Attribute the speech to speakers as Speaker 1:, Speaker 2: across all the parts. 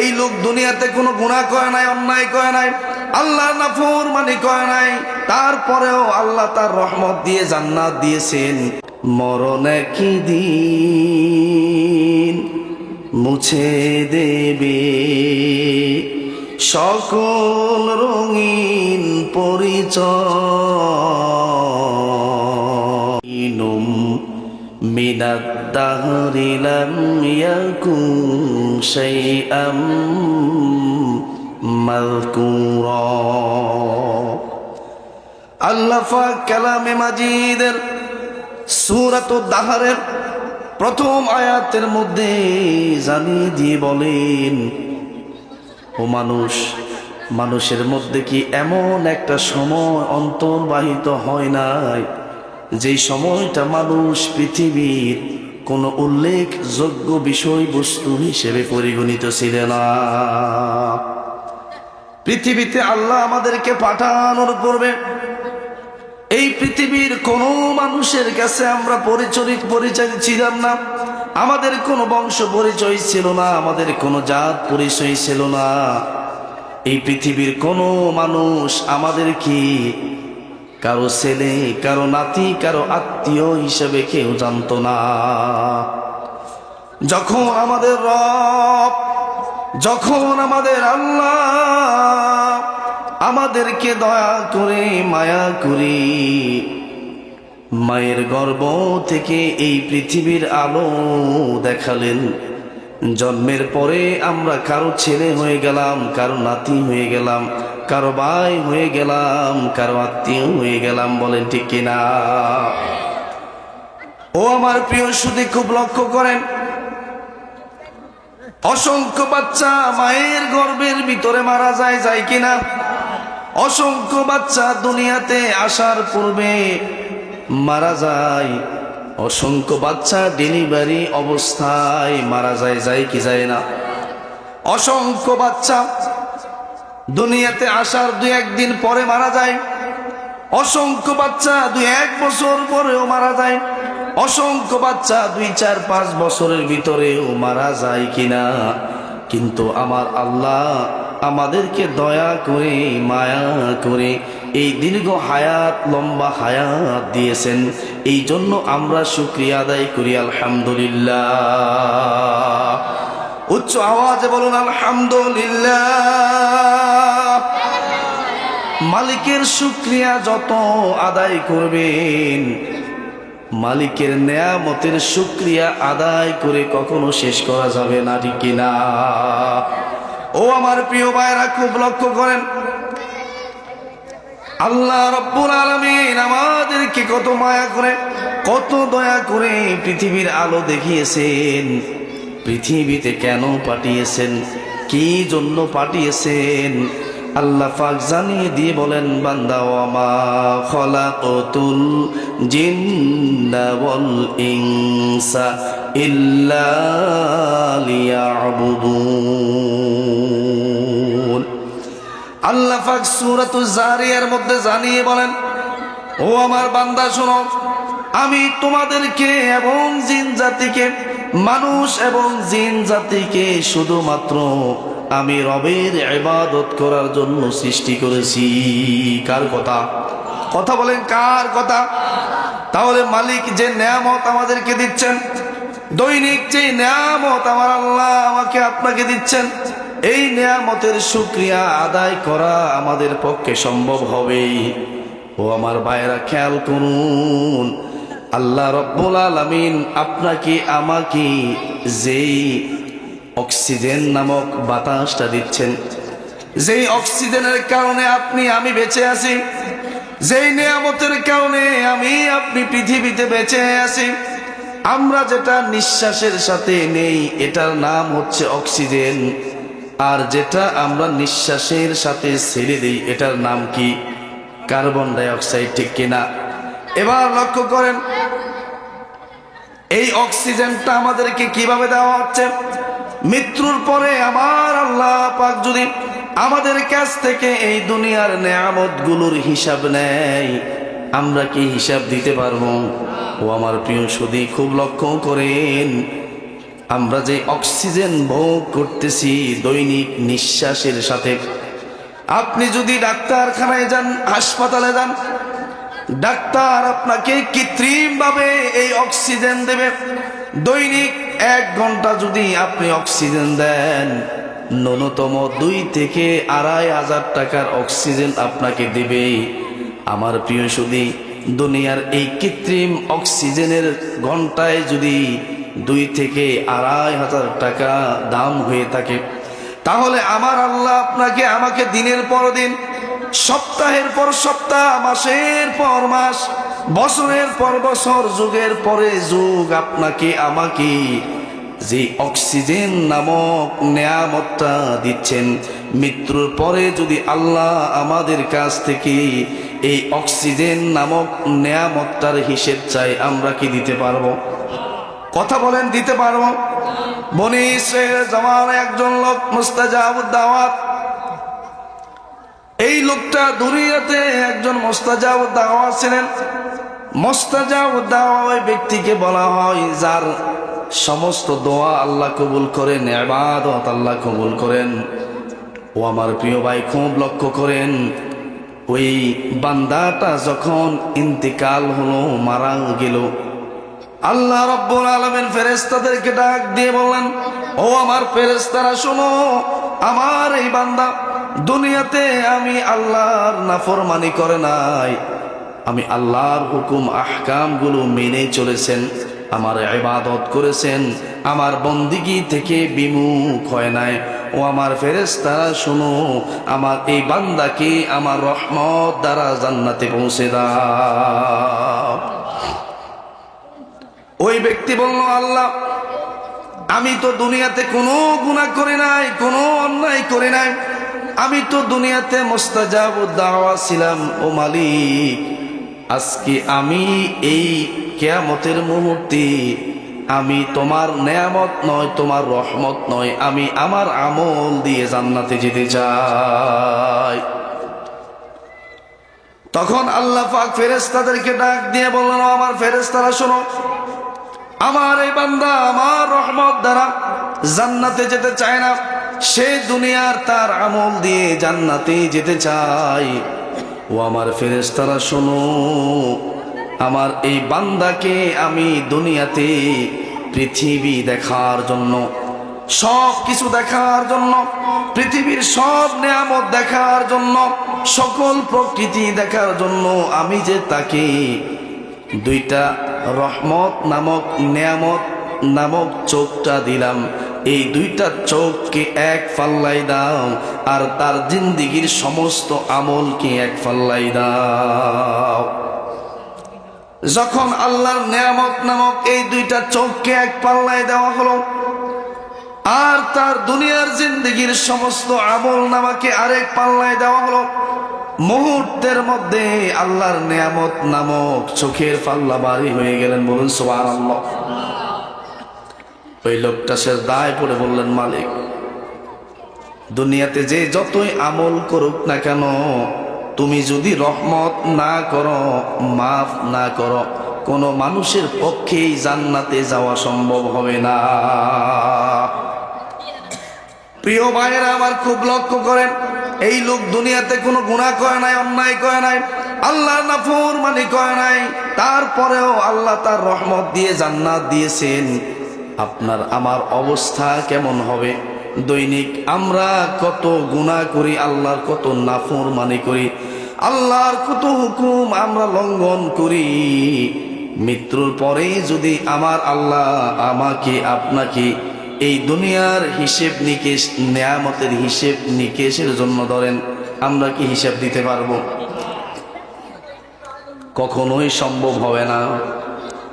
Speaker 1: এই লোক দুনিয়াতে কোনো গুণা করে নাই, অন্যায় করে নাই আল্লাহ নাফুর মানে করে নাই। তারপরেও আল্লাহ তার রহমত দিয়ে জান্নাত দিয়েছেন। মরণ কি দিন মুছে দেবে? সকল রঙিন পরিচয় من الدهر لم يكن شيئا مذكورا আল্লাহ পাক কালামে মাজিদের সূরাত দাহারের প্রথম আয়াতের মধ্যে জানিয়ে দিয়ে বলেন ও মানুষ মানুষের মধ্যে কি এমন একটা সময় অন্তর্বাহিত হয় নাই যেই সময়টা মানুষ পৃথিবীর কোনো উল্লেখযোগ্য বিষয়বস্তু হিসেবে পরিগণিত ছিল না। পৃথিবীতে আল্লাহ আমাদেরকে পাঠানোর পূর্বে এই পৃথিবীর কোনো মানুষের কাছে আমরা পরিচয় পরিচয় ছিলাম না। আমাদের কোনো বংশ পরিচয় ছিল না, আমাদের কোনো জাত পরিচয় ছিল না। এই পৃথিবীর কোনো মানুষ আমাদের কি কারও ছেলে, কারও নাতি, কারও আত্মীয় হিসেবে কেউ জানতো না। যখন আমাদের রব, যখন আমাদের আল্লাহ আমাদেরকে দয়া করে, মায়া করে মায়ের গর্ভ থেকে এই পৃথিবীর আলো দেখালেন, জন্মের পরে আমরা কারও ছেলে হয়ে গেলাম, কারও নাতি হয়ে গেলাম কারও ভাই হয়ে গেলাম, কারও আত্মীয় হয়ে গেলাম, বলেন ঠিক কিনা? ও আমার প্রিয় সুদী, খুব লক্ষ্য করেন। অসংখ্য বাচ্চা মায়ের গর্ভের ভিতরে মারা যায় যায় কিনা? অসংখ্য বাচ্চা দুনিয়াতে আসার পূর্বে মারা যায়। অসংখ্য বাচ্চা ডেলিভারি অবস্থায় মারা যায় যায় কি যায় না? অসংখ্য বাচ্চা দুনিয়াতে আসার দু একদিন পরে মারা যায়। অসংখ্য বাচ্চা দুই এক বছর পরেও মারা যায়। অসংখ্য বাচ্চা দুই চার পাঁচ বছরের ভিতরেও মারা যায় কিনা। কিন্তু আমার আল্লাহ আমাদেরকে দয়া করে, মায়া করে এই দীর্ঘ হায়াত, লম্বা হায়াত দিয়েছেন। এই জন্য আমরা শুক্রিয়া আদায় করি, আলহামদুলিল্লাহ। উচ্চ আওয়াজে বলুন, আলহামদুলিল্লাহ। মালিকের শুক্রিয়া যত আদায় করবেন, মালিকের নেয়ামতের শুক্রিয়া আদায় করে কখনো শেষ করা যাবে না, ঠিক কিনা ও আমার প্রিয় ভাইরা, খুব লক্ষ্য করেন, আল্লাহ রব্বুল আলমিন আমাদেরকে কত মায়া করে, কত দয়া করে পৃথিবীর আলো দেখিয়েছেন। পৃথিবীতে কেন পাঠিয়েছেন? কি জন্য পাঠিয়েছেন? আল্লাহ পাক জানিয়ে দিয়ে বলেন, বান্দা ওয়ামা খলাকতুল জিন্না ওয়াল ইনসা ইল্লা লিয়াবুদুন। আল্লাহ পাক সূরাতুজ জারিয়ার মধ্যে জানিয়ে বলেন, ও আমার বান্দা, শোনো, আমি তোমাদেরকে এবং জিন জাতিকে মানুষ এবং জিন জাতিকে শুধুমাত্র আমি রবের ইবাদত করার জন্য সৃষ্টি করেছি। কার কথা? কথা বলেন কার কথা? তাহলে মালিক যে নেয়ামত আমাদেরকে দিচ্ছেন, দৈনিক যে নেয়ামত আমার আল্লাহ আমাকে আপনাকে দিচ্ছেন, এই নেয়ামতের শুক্রিয়া আদায় করা আমাদের পক্ষে সম্ভব হবে। ও আমার ভাইরা খেয়াল করুন আল্লাহ রব্বুল আলমিন আপনাকে, আমাকে যেই অক্সিজেন নামক বাতাসটা দিচ্ছেন, যেই অক্সিজেনের কারণে আপনি, আমি বেঁচে আছি, যেই নিয়ামতের কারণে আমি, আপনি পৃথিবীতে বেঁচে আছি, আমরা যেটা নিঃশ্বাসের সাথে নেই, এটার নাম হচ্ছে অক্সিজেন। আর যেটা আমরা নিঃশ্বাসের সাথে ছেড়ে দিই, এটার নাম কি? কার্বন ডাইঅক্সাইড, ঠিক কিনা? এবার লক্ষ্য করেন, এই অক্সিজেনটা আমাদেরকে কীভাবে দেওয়া হচ্ছে? মৃত্যুর পরে আমার আল্লাহ পাক যদি আমাদের কাছ থেকে এই দুনিয়ার নেয়ামতগুলোর হিসাব নেয়, আমরা কি হিসাব দিতে পারব? ও আমার প্রিয় সুদী, খুব লক্ষ্য করেন, আমরা যে অক্সিজেন ভোগ করতেছি দৈনিক নিঃশ্বাসের সাথে, আপনি যদি ডাক্তারখানায় যান, হাসপাতালে যান ডাক্তার আপনাকে কৃত্রিম ভাবে এই অক্সিজেন দেবে। দৈনিক এক ঘণ্টা যদি আপনি অক্সিজেন দেন, ন্যূনতম দুই থেকে আড়াই হাজার টাকার অক্সিজেন আপনাকে দেবে। আমার প্রিয় সুদী দুনিয়ার এই কৃত্রিম অক্সিজেনের ঘন্টায় যদি দুই থেকে আড়াই হাজার টাকা দাম হয়ে থাকে, তাহলে আমার আল্লাহ আপনাকে, আমাকে দিনের পর দিন সপ্তাহের পর সপ্তাহ, মাসের পর মাস, বছরের পর বছর, যুগের পরে যুগ আপনাকে, আমাকে যে অক্সিজেন নামক নেয়ামতটা দিচ্ছেন, মৃত্যুর পরে যদি আল্লাহ আমাদের কাছ থেকে এই অক্সিজেন নামক নেয়ামতটার হিসেব চাই, আমরা কি দিতে পারব? কথা বলেন, দিতে পারব? বনি ইসরায়েলের জামার একজন লোক মুস্তাজাবুদ দাওয়াত এই লোকটা দুনিয়াতে একজন মোস্তাজাবুদ দাওয়াত ছিলেন। মোস্তাজাবুদ দাওয়া ওই ব্যক্তিকে বলা হয় যার সমস্ত দোয়া আল্লাহ কবুল করেন এবাদত আল্লাহ কবুল করেন। ও আমার প্রিয় ভাই, খুব লক্ষ্য করেন, ওই বান্দাটা যখন ইন্তিকাল হলো, মারা গেল। আল্লাহ রব্বুল আলমের ফেরেস্তাদেরকে ডাক দিয়ে বললেন, ও আমার ফেরেস্তারা শোনো, আমার এই বান্দা দুনিয়াতে আমি আল্লাহর নাফরমানি করে নাই। আমি আল্লাহর হুকুম আহকামগুলো মেনে চলেছেন, আমার ইবাদত করেছেন, আমার বন্দিগি থেকে বিমুখ হয় নাই। ও আমার ফেরেস্তারা শুনো, আমার এই বান্দাকে আমার রহমত দ্বারা জান্নাতে পৌঁছে দাও। ওই ব্যক্তি বলল, আল্লাহ, আমি তো দুনিয়াতে কোনো গুণা করে নাই, কোনো অন্যায় করে নাই। আমি তো দুনিয়াতে মোস্তাজাব দাওয়া ছিলাম, ও মালিক। আজকে আমি এই কেয়ামতের মুহূর্তে আমি তোমার নেয়ামত নয়, তোমার রহমত নয়, আমি আমার আমল দিয়ে জান্নাতে যেতে চাই। তখন আল্লাহ পাক ফেরেস্তাদেরকে ডাক দিয়ে বললেন, "ও আমার ফেরেস্তারা শোনো। আমার এই বান্দা আমার রহমত দ্বারা জান্নাতে যেতে চায় না। সে দুনিয়ার তার আমল দিয়ে জান্নাতে যেতে চায়। ও আমার ফেরেস্তারা শোনো, আমার এই বান্দাকে আমি দুনিয়াতে পৃথিবী দেখার জন্য, সব কিছু দেখার জন্য, পৃথিবীর সব নিয়ামত দেখার জন্য, সকল প্রকৃতি দেখার জন্য আমি যে তাকে দুইটা রহমত নামক নেয়ামত নামক চোখটা দিলাম এই দুইটা চোখকে এক পাল্লাই দাও, আর তার জিন্দিগির সমস্ত আমলকে এক পাল্লাই দাও। যখন আল্লাহর নেয়ামত নামক এই দুইটা চোখকে এক পাল্লায় দেওয়া হলো, আর তার দুনিয়ার জিন্দগির সমস্ত আমল নামাকে আরেক পাল্লায় দেওয়া হলো, মুহূর্তের মধ্যে আল্লাহর নেয়ামত নামক চোখের পাল্লা বাড়ি হয়ে গেলেন বলুন সোহান আল্লাহ ওই লোকটা সে দায় পড়ে বললেন, মালিক, দুনিয়াতে যে যতই আমল করুক না কেন, তুমি যদি রহমত না করো, মাফ না করো, কোনো মানুষের পক্ষেই জান্নাতে যাওয়া সম্ভব হবে না। প্রিয় ভাইয়েরা, আমার খুব লক্ষ্য করেন, এই লোক দুনিয়াতে কোনো গুণা করে নাই, অন্যায় করে নাই আল্লাহ নাফুর মানে করে নাই, তারপরেও আল্লাহ তার রহমত দিয়ে জান্নাত দিয়েছেন। আপনার আমার অবস্থা কেমন হবে? দৈনিক আমরা কত গুণা করি, আল্লাহর কত নাফুর মানে করি, আল্লাহর কত হুকুম আমরা লঙ্ঘন করি। মৃত্যুর পরে যদি আমার আল্লাহ আমাকে, আপনাকে এই দুনিয়ার হিসেব নিকেশ, নেয়ামতের হিসেব নিকেশের জন্য ধরেন, আমরা কি হিসাব দিতে পারব? কখনোই সম্ভব হবে না।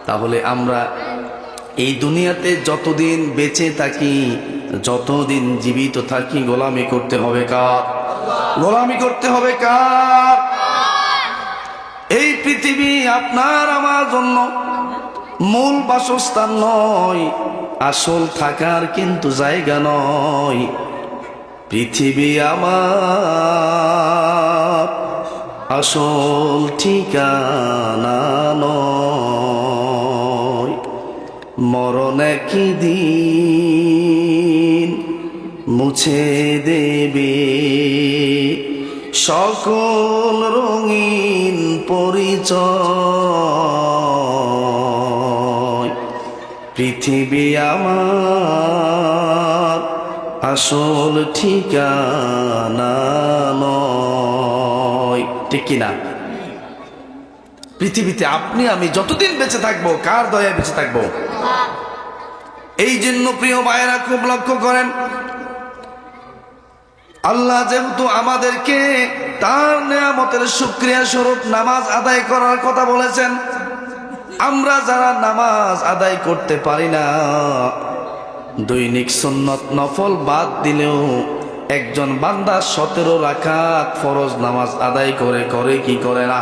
Speaker 1: তাহলে আমরা এই দুনিয়াতে যতদিন বেঁচে থাকি, যতদিন জীবিত থাকি, গোলামি করতে হবে কার? গোলামি করতে হবে কার? এই পৃথিবী আপনার আমার জন্য মূল বাসস্থান নয়, আসল থাকার কিন্তু জায়গা নয়। পৃথিবী আমার আসল ঠিকানা নয়। মরণ কি দিন? মুছে দেবে। সকল রঙিন পরিচয়। পৃথিবী আমার আসল ঠিকানা নয়। ঠিক কিনা? পৃথিবীতে আপনি, আমি যতদিন বেঁচে থাকব, কার দয়া বেঁচে থাকব? এই জন্য প্রিয় মায়েরা খুব লক্ষ্য করেন, আল্লাহ যেহেতু আমাদেরকে তার নেয়ামতের সুক্রিয়া স্বরূপ নামাজ আদায় করার কথা বলেছেন, আমরা যারা নামাজ আদায় করতে পারি না, দৈনিক সুন্নত নফল বাদ দিলেও একজন বান্দা সতেরো রাখাত ফরজ নামাজ আদায় করে করে কি করে না?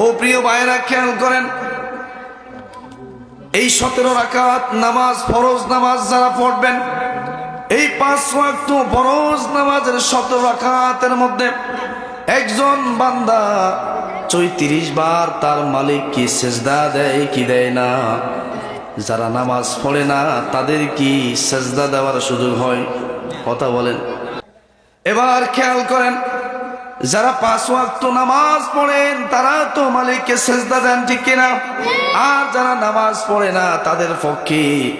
Speaker 1: ও প্রিয় ভাইরা খেয়াল করেন এই সতেরো রাকাত নামাজ, ফরজ নামাজ যারা পড়বেন, এই পাঁচ ওয়াক্ত ফরজ নামাজের সতেরো রাকাতের মধ্যে একজন বান্দা চৈত্রিশ বার তার মালিক কি সেজদা দেয়, কি দেয় না? যারা নামাজ পড়ে না, তাদের কি সেজদা দেওয়ার সুযোগ হয়? কথা বলেন। এবার খেয়াল করেন যারা পাঁচ ওয়াক্ত নামাজ পড়েন, তারা তো মালিককে সেজদা দেন, ঠিক কিনা? আর যারা নামাজ পড়ে না, তাদের পক্ষে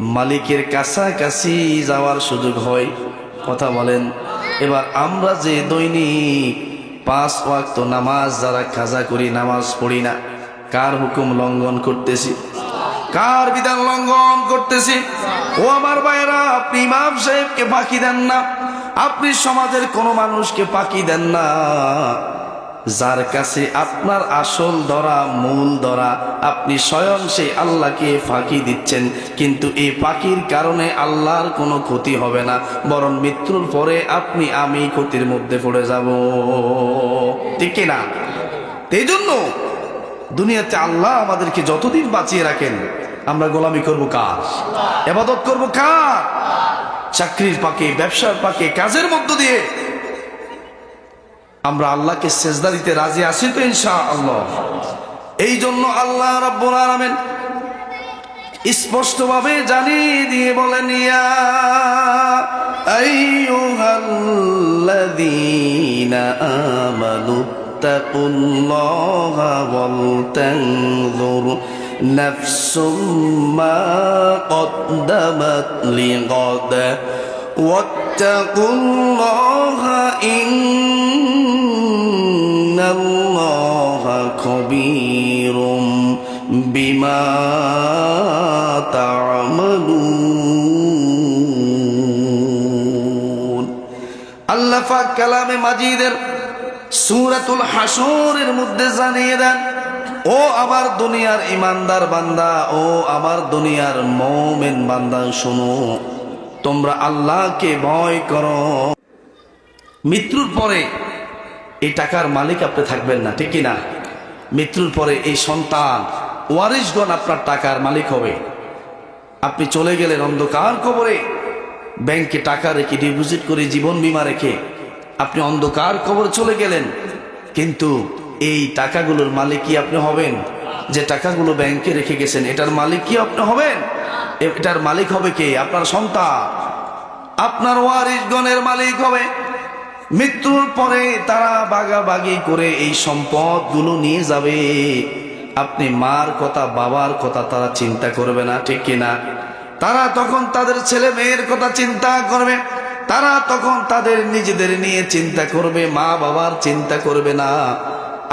Speaker 1: মালিকের কাছাকাছি যাওয়ার সুযোগ হয়। কথা বলেন। এবার আমরা যে দৈনিক পাঁচ ওয়াক্ত নামাজ, যারা খাজা করি, নামাজ পড়ি না, কার হুকুম লঙ্ঘন করতেছি? কার বিধান লঙ্ঘন করতেছি? ও আমার ভাইরা আপনি ইমাম সাহেবকে ফাঁকি দেন না। আপনি সমাজের কোন মানুষকে ফাঁকি দেন না। যার কাছে আপনার আসল ধরা, মূল ধরা, আপনি স্বয়ং সেই আল্লাহকে ফাঁকি দিচ্ছেন। কিন্তু এই ফাঁকির কারণে আল্লাহর কোনো ক্ষতি হবে না। বরং মৃত্যুর পরে আপনি আমি ক্ষতির মধ্যে পড়ে যাব। ঠিক না? এই জন্য দুনিয়াতে আল্লাহ আমাদেরকে যতদিন বাঁচিয়ে রাখেন, আমরা গোলামি করব কার? এবাদত করব কার? চাকরির পাকে, ব্যবসার পাকে, কাজের মধ্য দিয়ে আমরা আল্লাহকে সেজদা দিতে রাজি আছি তো ইনশা আল্লাহ এই জন্য আল্লাহ রাব্বুল আলামিন স্পষ্টভাবে জানিয়ে দিয়ে বলেন, ইয়া আইয়ুহাল্লাযীনা আমানু, তাকুল্লাহা নাফসুম মা কদ্দামাত লিগাদ واتقوا الله إن الله خبير بما تعملون আল্লাহ পাক কালামে মাজিদের সূরাতুল হাসরের মধ্যে জানিয়ে দেন ও আমার দুনিয়ার ইমানদার বান্দা, ও আমার দুনিয়ার মোমেন বান্দা, শোনো, তোমরা আল্লাহকে ভয় করো। মৃত্যুর পরে এই টাকার মালিক আপনি থাকবেন না, ঠিক না মৃত্যুর পরে এই সন্তান, ওয়ারিশগণ আপনার টাকার মালিক হবে। আপনি চলে গেলেন অন্ধকার কবরে, ব্যাংকে টাকা রেখে ডিপোজিট করে জীবন বীমা রেখে আপনি অন্ধকার কবরে চলে গেলেন। কিন্তু এই টাকাগুলোর মালিক কি আপনি হবেন? যে টাকাগুলো ব্যাংকে রেখে গেছেন, এটার মালিক কি আপনি হবেন? এটার মালিক হবে কে? আপনার সন্তান। আপনার ওয়ারিশগণের মালিক হবে। মৃত্যুর পরে তারা বাগাবাগি করে এই সম্পদগুলো নিয়ে যাবে। আপনি মার কথা, বাবার কথা তারা চিন্তা করবে না, ঠিক কিনা? তারা তখন তাদের ছেলে মেয়ের কথা চিন্তা করবে। তারা তখন তাদের নিজেদের নিয়ে চিন্তা করবে মা বাবার চিন্তা করবে না।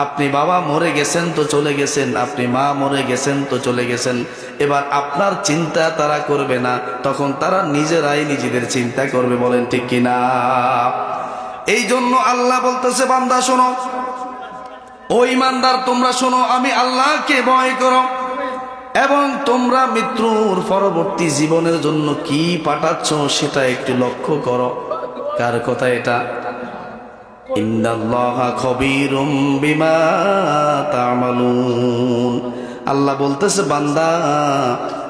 Speaker 1: আপনি বাবা মরে গেছেন তো চলে গেছেন, আপনি মা মরে গেছেন তো চলে গেছেন। এবার আপনার চিন্তা তারা করবে না, তখন তারা নিজেরাই নিজেদের চিন্তা করবে, বলেন ঠিক কিনা? এই জন্য আল্লাহ বলতেছে, বান্দা শোনো, ও ইমানদার, তোমরা শোনো, আমি আল্লাহকে ভয় করো। এবং তোমরা মৃত্যুর পরবর্তী জীবনের জন্য কি পাঠাচ্ছ সেটা একটু লক্ষ্য করো। কার কথা এটা? আল্লাহ বলতেছে, বান্দা,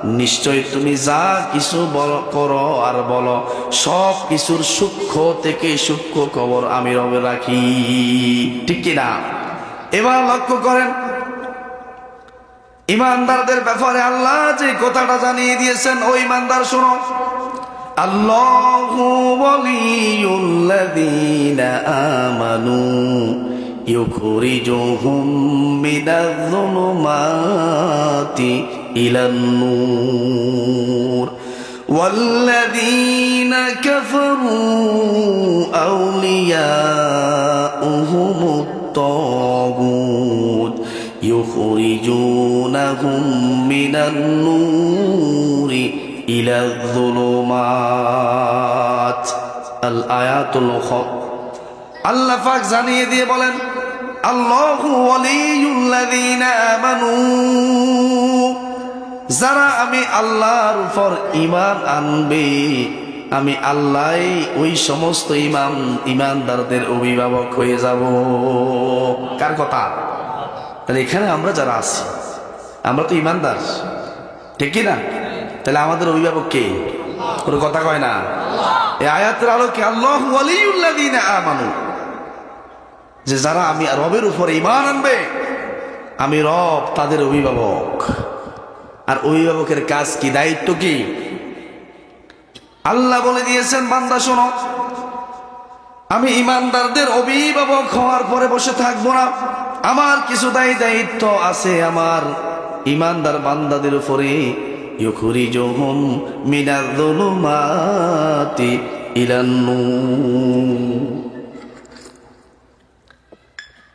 Speaker 1: নিশ্চয় তুমি যা কিছু বল- করো আর বলো, সব কিছুর সূক্ষ্ম থেকে সূক্ষ্ম খবর আমি রবে রাখি। ঠিক কিনা? এবার লক্ষ্য করেন, ইমানদারদের ব্যাপারে আল্লাহ যে কথাটা জানিয়ে দিয়েছেন ওই ইমানদার শোনো। الله ولي الذين آمنوا يخرجهم من الظلمات إلى النور والذين كفروا أولياؤهم الطاغوت يخرجونهم من النور إلى الظلمات الآيات الأخرى আল্লাহ পাক জানিয়ে দিয়ে বলেন আল্লাহু ওয়ালিয়ুল্লাযীনা আমানু যারা আমি আল্লাহর উপর ঈমান আনবে আমি আল্লাহ ওই সমস্ত ইমাম ইমানদারদের অভিভাবক হয়ে যাব কার কথা তাহলে এখানে আমরা যারা আছি আমরা তো ইমানদার ঠিক কি না তাহলে আমাদের অভিভাবক কে? কোনো কথা কয় না? এই আয়াতের আলোকে আল্লাহ আমানু। যে যারা আমি রবের উপরে ইমান আনবে, আমি রব তাদের অভিভাবক। আর অভিভাবকের কাজ কি, দায়িত্ব কি? আল্লাহ বলে দিয়েছেন, বান্দা শোনো, আমি ইমানদারদের অভিভাবক হওয়ার পরে বসে থাকব না। আমার কিছু দায়ী দায়িত্ব আছে, আমার ইমানদার বান্দাদের উপরে ইউখুরি জহুম মিনার যুলুমাতি ইলান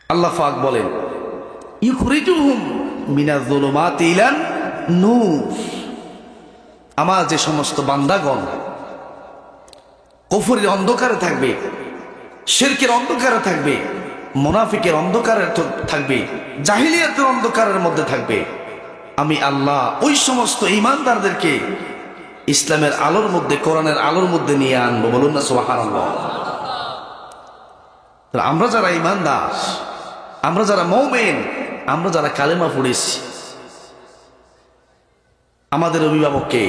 Speaker 1: আল্লাহ পাক বলেন ইউখরিজুহুম মিনাজ যুলুমাতি ইলান নূর। আমার যে সমস্ত বান্দাগণ কফরের অন্ধকারে থাকবে, শিরকের অন্ধকারে থাকবে, মোনাফিকের অন্ধকারে থাকবে, জাহিলিয়াতের অন্ধকারের মধ্যে থাকবে। আমি আল্লাহ ওই সমস্ত ইমানদারদেরকে ইসলামের আলোর মধ্যে, কোরআনের আলোর মধ্যে নিয়ে আনব। বলুন না সোহার আমরা যারা ইমানদার, আমরা যারা মৌমেন, আমরা যারা কালেমা পড়েছি, আমাদের অভিভাবককে